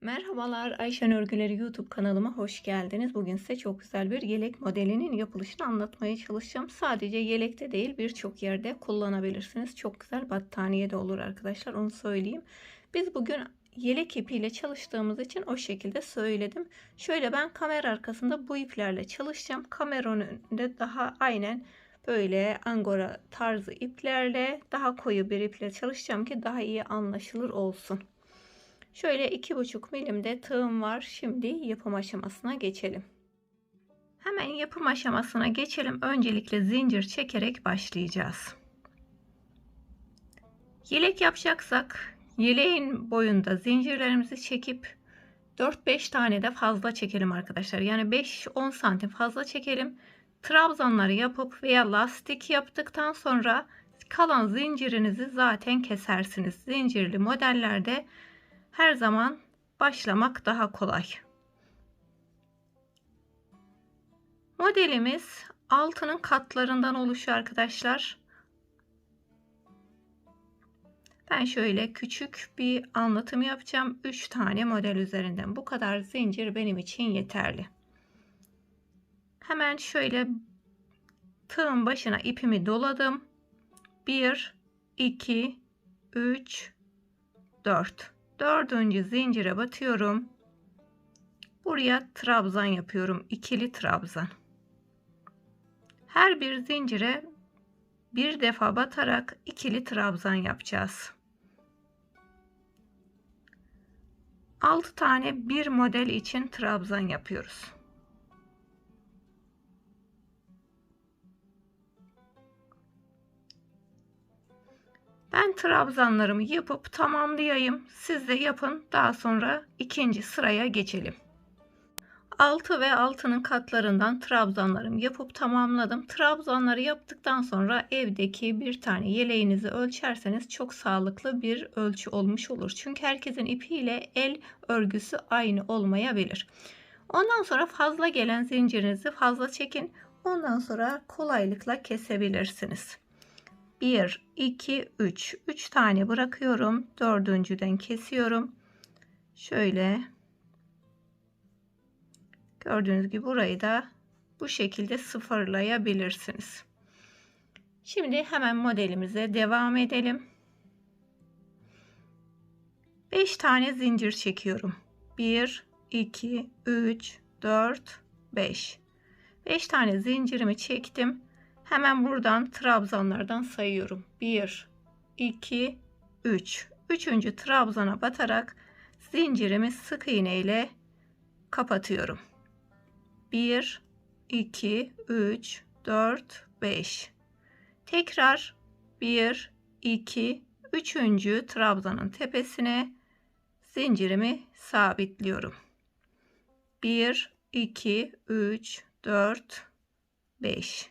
Merhabalar Ayşen Örgüleri YouTube kanalıma hoş geldiniz. Bugün size çok güzel bir yelek modelinin yapılışını anlatmaya çalışacağım. Sadece yelekte değil birçok yerde kullanabilirsiniz. Çok güzel battaniye de olur arkadaşlar onu söyleyeyim. Biz bugün yelek ipiyle çalıştığımız için o şekilde söyledim. Şöyle ben kamera arkasında bu iplerle çalışacağım. Kamera önünde daha aynen böyle angora tarzı iplerle daha koyu bir iple çalışacağım ki daha iyi anlaşılır olsun. Şöyle iki buçuk milimde tığım var. Şimdi yapım aşamasına geçelim. Hemen yapım aşamasına geçelim. Öncelikle zincir çekerek başlayacağız. Yelek yapacaksak yeleğin boyunda zincirlerimizi çekip 4-5 tane de fazla çekelim arkadaşlar. Yani 5-10 santim fazla çekelim. Trabzanları yapıp veya lastik yaptıktan sonra kalan zincirinizi zaten kesersiniz. Zincirli modellerde her zaman başlamak daha kolay. Modelimiz altının katlarından oluşuyor arkadaşlar. Ben şöyle küçük bir anlatım yapacağım. 3 tane model üzerinden. Bu kadar zincir benim için yeterli. Hemen şöyle tığın başına ipimi doladım. 1 2 3 4 dördüncü zincire batıyorum. Buraya trabzan yapıyorum. ikili trabzan. Her bir zincire bir defa batarak ikili trabzan yapacağız. 6 tane bir model için trabzan yapıyoruz. Ben trabzanlarımı yapıp tamamlayayım. Siz de yapın. Daha sonra ikinci sıraya geçelim. 6 ve 6'nın katlarından trabzanlarımı yapıp tamamladım. Trabzanları yaptıktan sonra evdeki bir tane yeleğinizi ölçerseniz çok sağlıklı bir ölçü olmuş olur. Çünkü herkesin ipiyle el örgüsü aynı olmayabilir. Ondan sonra fazla gelen zincirinizi fazla çekin. Ondan sonra kolaylıkla kesebilirsiniz. 1, 2, 3. 3 tane bırakıyorum. Dördüncüden kesiyorum. Şöyle. Gördüğünüz gibi burayı da bu şekilde sıfırlayabilirsiniz. Şimdi hemen modelimize devam edelim. 5 tane zincir çekiyorum. 1, 2, 3, 4, 5. 5 tane zincirimi çektim. Hemen buradan trabzanlardan sayıyorum. 1, 2, 3. Üçüncü trabzana batarak zincirimi sık iğne ile kapatıyorum. 1, 2, 3, 4, 5. Tekrar 1, 2, 3. trabzanın tepesine zincirimi sabitliyorum. 1, 2, 3, 4, 5.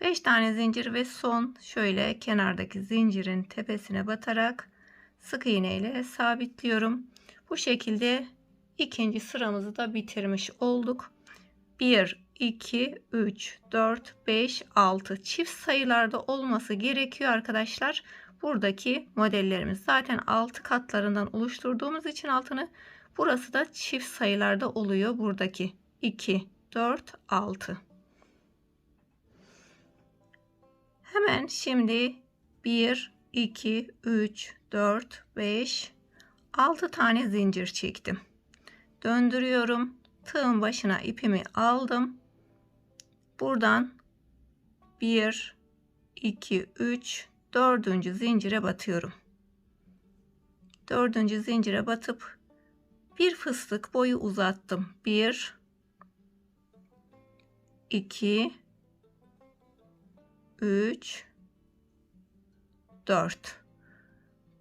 5 tane zincir ve son şöyle kenardaki zincirin tepesine batarak sık iğne ile sabitliyorum. Bu şekilde ikinci sıramızı da bitirmiş olduk. 1 2 3 4 5 6 çift sayılarda olması gerekiyor arkadaşlar. Buradaki modellerimiz zaten 6 katlarından oluşturduğumuz için altını burası da çift sayılarda oluyor buradaki 2 4 6 Hemen şimdi 1, 2, 3, 4, 5, 6 tane zincir çektim. Döndürüyorum. Tığın başına ipimi aldım. Buradan 1, 2, 3, 4. zincire batıyorum. 4. zincire batıp bir fıstık boyu uzattım. 1 2 3 4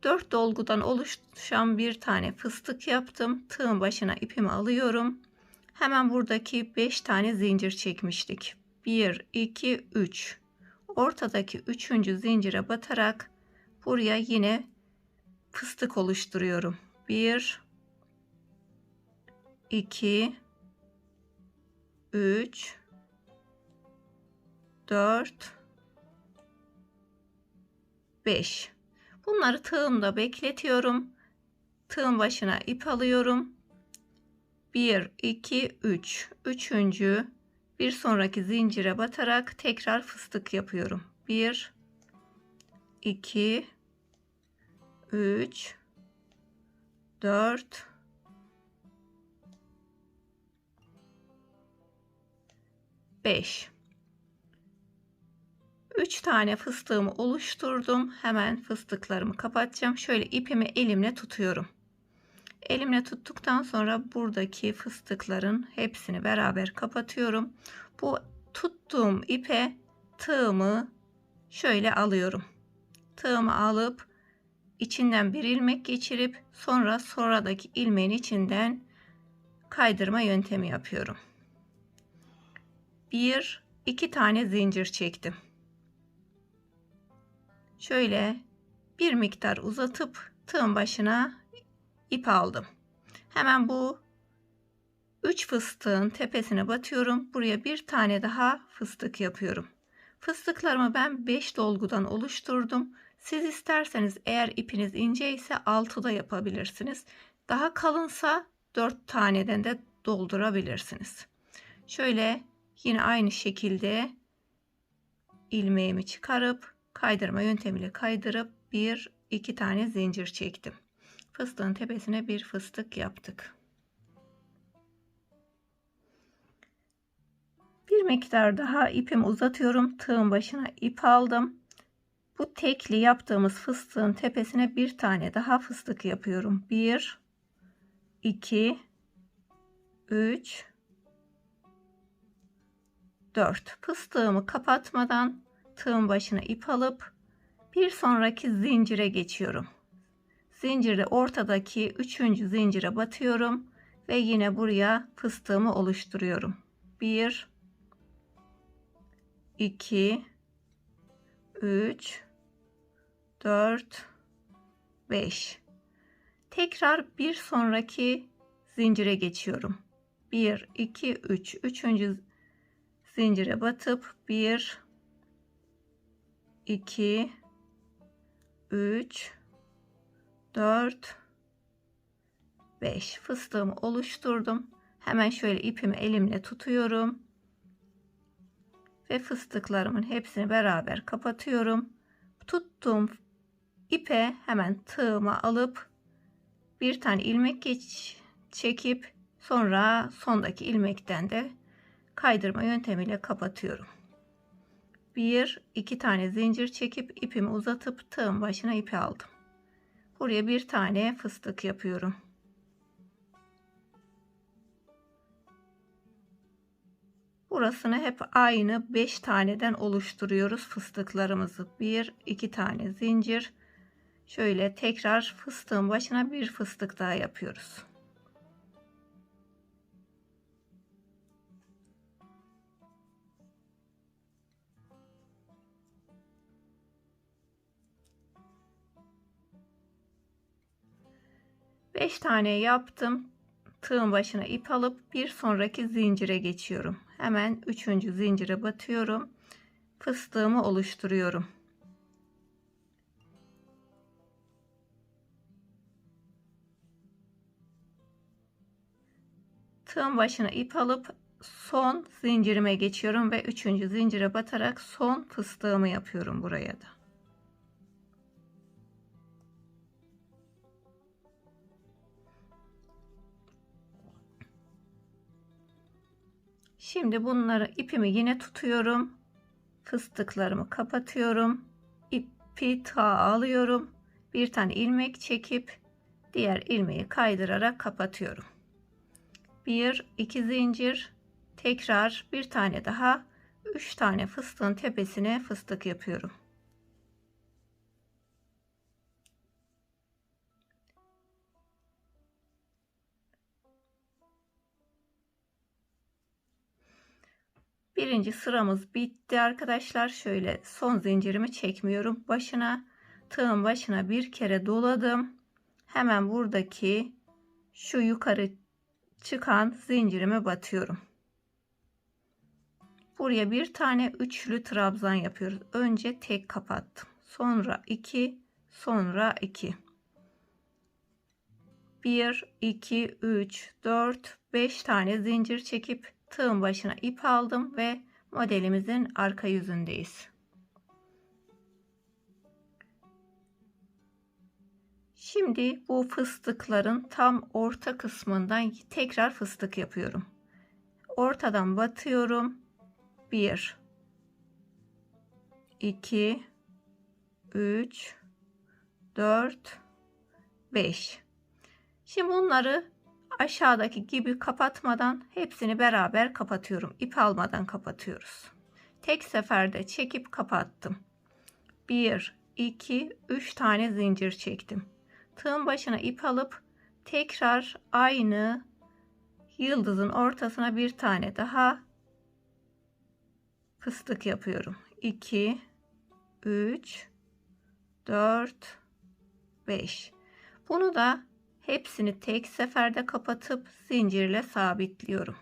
4 dolgudan oluşan bir tane fıstık yaptım. Tığın başına ipimi alıyorum. Hemen buradaki 5 tane zincir çekmiştik. 1 2 3 ortadaki 3. zincire batarak buraya yine fıstık oluşturuyorum. 1 2 3 4 5 Bunları tığımda bekletiyorum. Tığın başına ip alıyorum. 1 2 3 üçüncü bir sonraki zincire batarak tekrar fıstık yapıyorum. 1 2 3 4 5 3 tane fıstığımı oluşturdum. Hemen fıstıklarımı kapatacağım. Şöyle ipimi elimle tutuyorum. Elimle tuttuktan sonra buradaki fıstıkların hepsini beraber kapatıyorum. Bu tuttuğum ipe tığımı şöyle alıyorum. Tığımı alıp içinden bir ilmek geçirip sonra sonradaki ilmeğin içinden kaydırma yöntemi yapıyorum. Bir, iki tane zincir çektim şöyle bir miktar uzatıp tığın başına ip aldım. Hemen bu 3 fıstığın tepesine batıyorum. Buraya bir tane daha fıstık yapıyorum. Fıstıklarımı ben 5 dolgudan oluşturdum. Siz isterseniz eğer ipiniz ince ise 6 da yapabilirsiniz. Daha kalınsa 4 taneden de doldurabilirsiniz. Şöyle yine aynı şekilde ilmeğimi çıkarıp kaydırma yöntemiyle kaydırıp bir iki tane zincir çektim. Fıstığın tepesine bir fıstık yaptık. Bir miktar daha ipimi uzatıyorum. Tığın başına ip aldım. Bu tekli yaptığımız fıstığın tepesine bir tane daha fıstık yapıyorum. 1 2 3 4 fıstığımı kapatmadan tığın başına ip alıp bir sonraki zincire geçiyorum. Zincirde ortadaki üçüncü zincire batıyorum ve yine buraya fıstığımı oluşturuyorum. 1 2 3 4 5 Tekrar bir sonraki zincire geçiyorum. 1 2 3 üçüncü zincire batıp 1 2 3 4 5 fıstığımı oluşturdum. Hemen şöyle ipimi elimle tutuyorum. Ve fıstıklarımın hepsini beraber kapatıyorum. Tuttuğum ipe hemen tığımı alıp bir tane ilmek geç çekip sonra sondaki ilmekten de kaydırma yöntemiyle kapatıyorum bir iki tane zincir çekip ipimi uzatıp tığın başına ipi aldım. Buraya bir tane fıstık yapıyorum. Burasını hep aynı 5 taneden oluşturuyoruz fıstıklarımızı. Bir iki tane zincir. Şöyle tekrar fıstığın başına bir fıstık daha yapıyoruz. 5 tane yaptım. Tığın başına ip alıp bir sonraki zincire geçiyorum. Hemen 3. zincire batıyorum. Fıstığımı oluşturuyorum. Tığın başına ip alıp son zincirime geçiyorum ve 3. zincire batarak son fıstığımı yapıyorum buraya da. Şimdi bunları ipimi yine tutuyorum. Fıstıklarımı kapatıyorum. İpi ta alıyorum. Bir tane ilmek çekip diğer ilmeği kaydırarak kapatıyorum. Bir, iki zincir, tekrar bir tane daha 3 tane fıstığın tepesine fıstık yapıyorum. Birinci sıramız bitti arkadaşlar. Şöyle son zincirimi çekmiyorum. Başına tığın başına bir kere doladım. Hemen buradaki şu yukarı çıkan zincirime batıyorum. Buraya bir tane üçlü trabzan yapıyoruz. Önce tek kapattım. Sonra iki, sonra iki. 1, 2, 3, 4, 5 tane zincir çekip tığın başına ip aldım ve modelimizin arka yüzündeyiz. Şimdi bu fıstıkların tam orta kısmından tekrar fıstık yapıyorum. Ortadan batıyorum. 1 2 3 4 5 Şimdi bunları aşağıdaki gibi kapatmadan hepsini beraber kapatıyorum. İp almadan kapatıyoruz. Tek seferde çekip kapattım. 1 2 3 tane zincir çektim. Tığın başına ip alıp tekrar aynı yıldızın ortasına bir tane daha fıstık yapıyorum. 2 3 4 5 Bunu da hepsini tek seferde kapatıp zincirle sabitliyorum.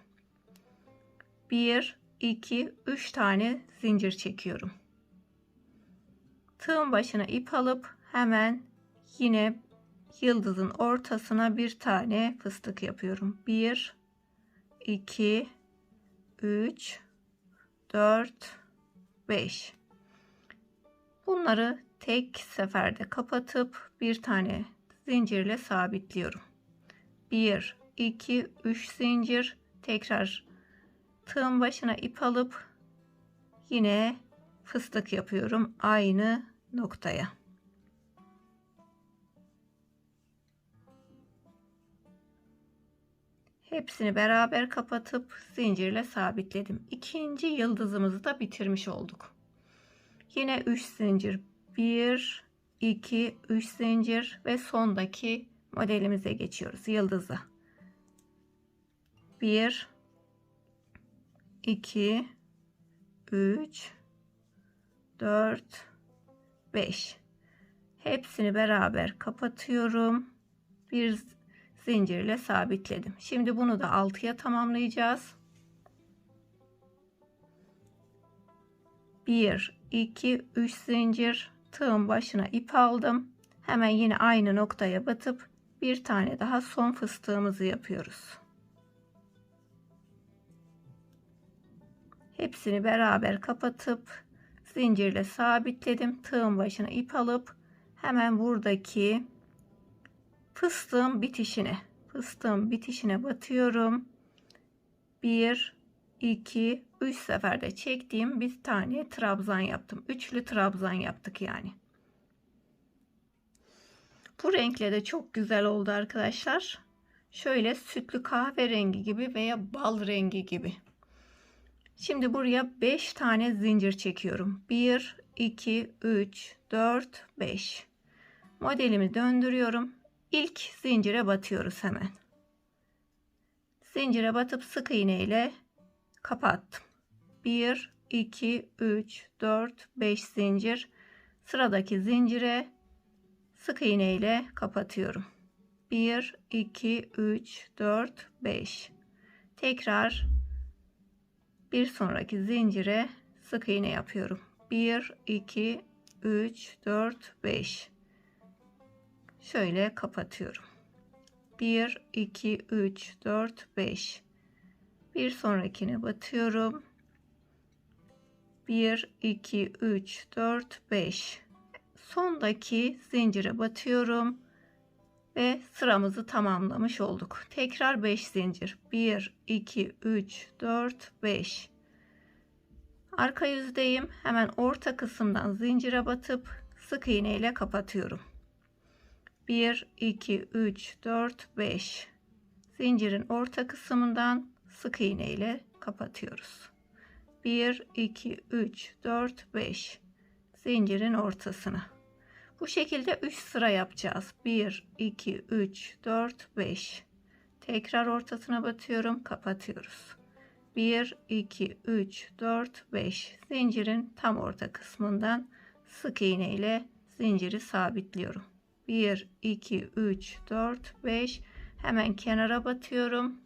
1 2 3 tane zincir çekiyorum. Tığın başına ip alıp hemen yine yıldızın ortasına bir tane fıstık yapıyorum. 1 2 3 4 5 Bunları tek seferde kapatıp bir tane zincirle sabitliyorum. 1 2 3 zincir tekrar tığın başına ip alıp yine fıstık yapıyorum aynı noktaya. Hepsini beraber kapatıp zincirle sabitledim. İkinci yıldızımızı da bitirmiş olduk. Yine 3 zincir. 1, 2, 3 zincir ve sondaki modelimize geçiyoruz. Yıldızı. 1, 2, 3, 4, 5. Hepsini beraber kapatıyorum. Bir zincirle sabitledim. Şimdi bunu da 6'ya tamamlayacağız. 1 2 3 zincir tığın başına ip aldım. Hemen yine aynı noktaya batıp bir tane daha son fıstığımızı yapıyoruz. Hepsini beraber kapatıp zincirle sabitledim. Tığın başına ip alıp hemen buradaki fıstığın bitişine fıstığın bitişine batıyorum. 1 2 3 seferde çektiğim bir tane trabzan yaptım. Üçlü trabzan yaptık yani. Bu renkle de çok güzel oldu arkadaşlar. Şöyle sütlü kahverengi gibi veya bal rengi gibi. Şimdi buraya 5 tane zincir çekiyorum. 1 2 3 4 5 Modelimi döndürüyorum. İlk zincire batıyoruz hemen. Zincire batıp sık iğne ile kapattım. 1 2 3 4 5 zincir sıradaki zincire sık iğne ile kapatıyorum. 1 2 3 4 5 tekrar bir sonraki zincire sık iğne yapıyorum. 1 2 3 4 5 şöyle kapatıyorum. 1 2 3 4 5 bir sonrakine batıyorum. 1 2 3 4 5 sondaki zincire batıyorum ve sıramızı tamamlamış olduk. Tekrar 5 zincir. 1 2 3 4 5 Arka yüzdeyim. Hemen orta kısımdan zincire batıp sık iğne ile kapatıyorum. 1 2 3 4 5 zincirin orta kısmından sık iğne ile kapatıyoruz. 1 2 3 4 5 zincirin ortasına. Bu şekilde 3 sıra yapacağız. 1 2 3 4 5 Tekrar ortasına batıyorum, kapatıyoruz. 1 2 3 4 5 zincirin tam orta kısmından sık iğne ile zinciri sabitliyorum. 1 2 3 4 5 hemen kenara batıyorum.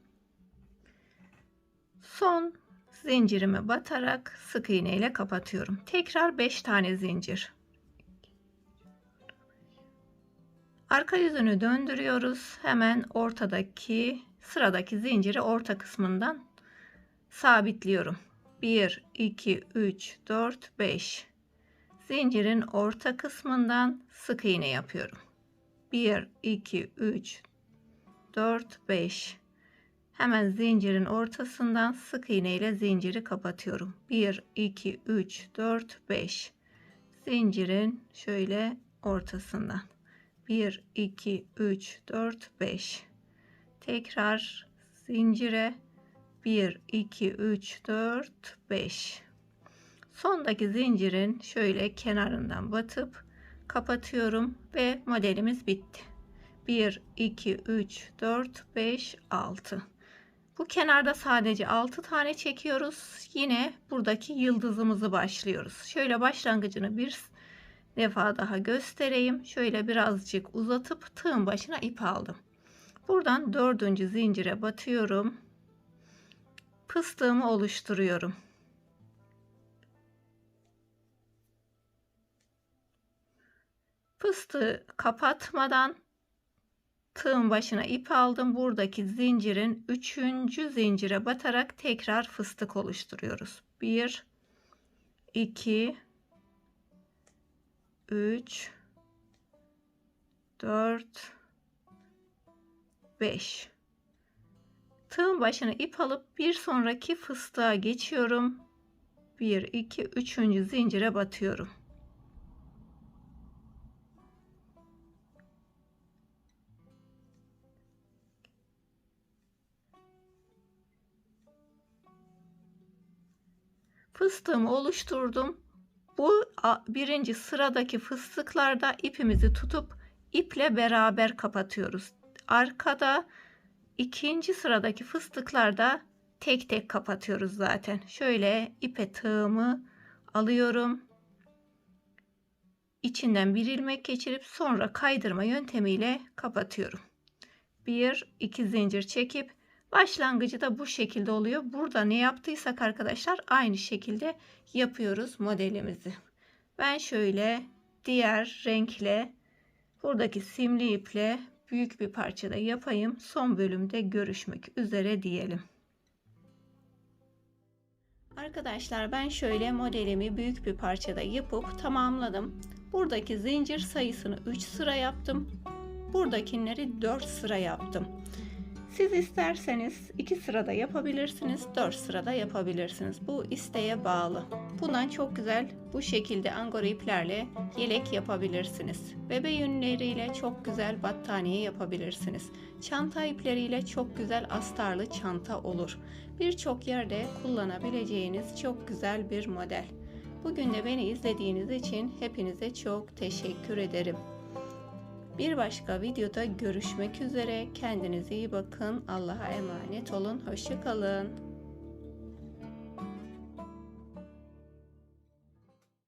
Son zincirimi batarak sık iğne ile kapatıyorum. Tekrar 5 tane zincir. Arka yüzünü döndürüyoruz. Hemen ortadaki sıradaki zinciri orta kısmından sabitliyorum. 1 2 3 4 5 zincirin orta kısmından sık iğne yapıyorum. 1 2 3 4 5 hemen zincirin ortasından sık iğne ile zinciri kapatıyorum. 1 2 3 4 5 zincirin şöyle ortasından. 1 2 3 4 5 tekrar zincire. 1 2 3 4 5 sondaki zincirin şöyle kenarından batıp kapatıyorum ve modelimiz bitti. 1 2 3 4 5 6 bu kenarda sadece 6 tane çekiyoruz. Yine buradaki yıldızımızı başlıyoruz. Şöyle başlangıcını bir defa daha göstereyim. Şöyle birazcık uzatıp tığın başına ip aldım. Buradan dördüncü zincire batıyorum. Fıstığımı oluşturuyorum. Fıstığı kapatmadan tığın başına ip aldım. Buradaki zincirin üçüncü zincire batarak tekrar fıstık oluşturuyoruz. 1 2 3 4 5 Tığın başına ip alıp bir sonraki fıstığa geçiyorum. 1 2 3. zincire batıyorum. Fıstığımı oluşturdum. Bu birinci sıradaki fıstıklarda ipimizi tutup iple beraber kapatıyoruz. Arkada İkinci sıradaki fıstıklarda tek tek kapatıyoruz zaten. Şöyle ipe tığımı alıyorum. İçinden bir ilmek geçirip sonra kaydırma yöntemiyle kapatıyorum. Bir, iki zincir çekip başlangıcı da bu şekilde oluyor. Burada ne yaptıysak arkadaşlar aynı şekilde yapıyoruz modelimizi. Ben şöyle diğer renkle buradaki simli iple büyük bir parçada yapayım. Son bölümde görüşmek üzere diyelim. Arkadaşlar ben şöyle modelimi büyük bir parçada yapıp tamamladım. Buradaki zincir sayısını 3 sıra yaptım. Buradakileri 4 sıra yaptım. Siz isterseniz 2 sırada yapabilirsiniz, 4 sırada yapabilirsiniz. Bu isteğe bağlı. Bundan çok güzel bu şekilde angora iplerle yelek yapabilirsiniz. Bebe yünleriyle çok güzel battaniye yapabilirsiniz. Çanta ipleriyle çok güzel astarlı çanta olur. Birçok yerde kullanabileceğiniz çok güzel bir model. Bugün de beni izlediğiniz için hepinize çok teşekkür ederim. Bir başka videoda görüşmek üzere. Kendinize iyi bakın. Allah'a emanet olun. Hoşçakalın.